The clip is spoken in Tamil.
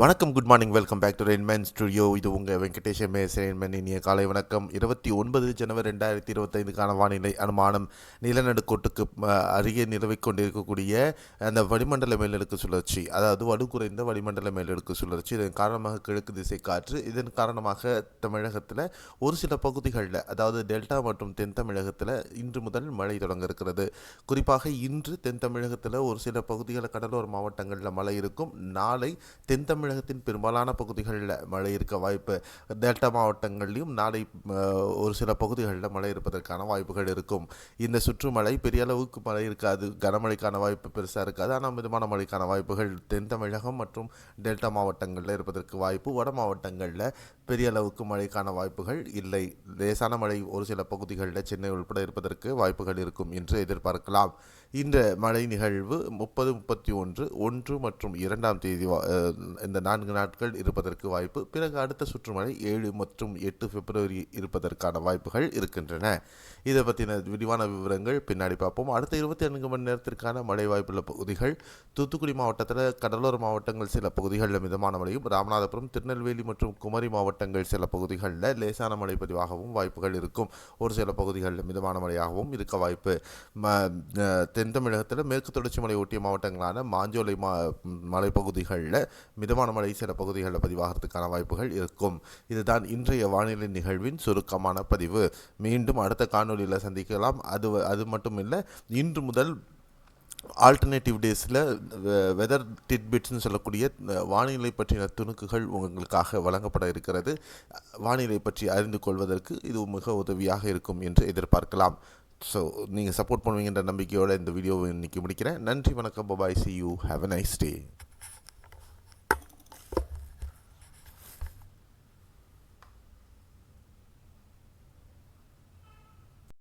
வணக்கம் good morning welcome back to Rainman studio இது உங்கள் வெங்கடேஷ் எம்ஏஎஸ் ரெயின்மேன் இனிய காலை வணக்கம். இருபத்தி ஒன்பது ஜனவரி ரெண்டாயிரத்தி இருபத்தைந்துக்கான வானிலை அனுமானம் நிலநடுக்கோட்டுக்கு அருகே நிலவை கொண்டிருக்கக்கூடிய அந்த வளிமண்டல மேலடுக்கு சுழற்சி அதாவது வலுக்குறைந்த வளிமண்டல மேலடுக்கு சுழற்சி இதன் காரணமாக கிழக்கு திசை காற்று இதன் காரணமாக தமிழகத்தில் ஒரு சில பகுதிகளில் அதாவது டெல்டா மற்றும் தென் தமிழகத்தில் இன்று முதல் மழை தொடங்க இருக்கிறது. குறிப்பாக இன்று தென் தமிழகத்தில் ஒரு சில பகுதிகளில் கடலோர மாவட்டங்களில் மழை இருக்கும். நாளை தென் தமிழகத்தின் பெரும்பாலான பகுதிகளில் மழை இருக்க வாய்ப்பு டெல்டா மாவட்டங்கள்லையும் நாளை ஒரு சில பகுதிகளில் மழை இருப்பதற்கான வாய்ப்புகள் இருக்கும். இந்த சுற்றுமழை பெரிய அளவுக்கு மழை இருக்காது கனமழைக்கான வாய்ப்பு பெருசாக இருக்காது. ஆனால் மிதமான மழைக்கான வாய்ப்புகள் தென் தமிழகம் மற்றும் டெல்டா மாவட்டங்களில் இருப்பதற்கு வாய்ப்பு வட மாவட்டங்களில் பெரிய அளவுக்கு மழைக்கான வாய்ப்புகள் இல்லை. லேசான மழை ஒரு சில பகுதிகளில் சென்னை உள்பட இருப்பதற்கு வாய்ப்புகள் இருக்கும் என்று எதிர்பார்க்கலாம். இந்த மழை நிகழ்வு முப்பது முப்பத்தி ஒன்று ஒன்று மற்றும் இரண்டாம் தேதி வா- இந்த நான்கு நாட்கள் இருப்பதற்கு வாய்ப்பு பிறகு அடுத்த சுற்றுமழை ஏழு மற்றும் எட்டு பிப்ரவரி இருப்பதற்கான வாய்ப்புகள் இருக்கின்றன. இதை பற்றின விரிவான விவரங்கள் பின்னாடி பார்ப்போம். அடுத்த இருபத்தி நான்கு மணி நேரத்திற்கான மழை வாய்ப்புள்ள பகுதிகள் தூத்துக்குடி மாவட்டத்தில் கடலோர மாவட்டங்கள் சில பகுதிகளில் மிதமான மழையும் ராமநாதபுரம் திருநெல்வேலி மற்றும் குமரி மாவட்டங்கள் சில பகுதிகளில் லேசான மழை பதிவாகவும் வாய்ப்புகள் இருக்கும். ஒரு சில பகுதிகளில் மிதமான மழையாகவும் இருக்க வாய்ப்பு. ம தென் தமிழகத்தில் மேற்கு தொடர்ச்சி மலை ஒட்டிய மாவட்டங்களான மாஞ்சோலை மா மலைப்பகுதிகளில் மிதமான மழை சில பகுதிகளில் பதிவாகிறதுக்கான வாய்ப்புகள் இருக்கும். இதுதான் இன்றைய வானிலை நிகழ்வின் சுருக்கமான பதிவு. மீண்டும் அடுத்த காணொளியில் சந்திக்கலாம். அது அது மட்டும் இல்லை இன்று முதல் ஆல்டர்னேட்டிவ் டேஸில் வெதர் டிட்பிட்ஸ்னு சொல்லக்கூடிய வானிலை பற்றின துணுக்குகள் உங்களுக்காக வழங்கப்பட இருக்கிறது. வானிலை பற்றி அறிந்து கொள்வதற்கு இது மிக உதவியாக இருக்கும் என்று எதிர்பார்க்கலாம். ஸோ நீங்கள் சப்போர்ட் பண்ணுவீங்கன்ற நம்பிக்கையோடு இந்த வீடியோவை இன்றைக்கி முடிக்கிறேன். நன்றி வணக்கம். Bye bye see you have a nice day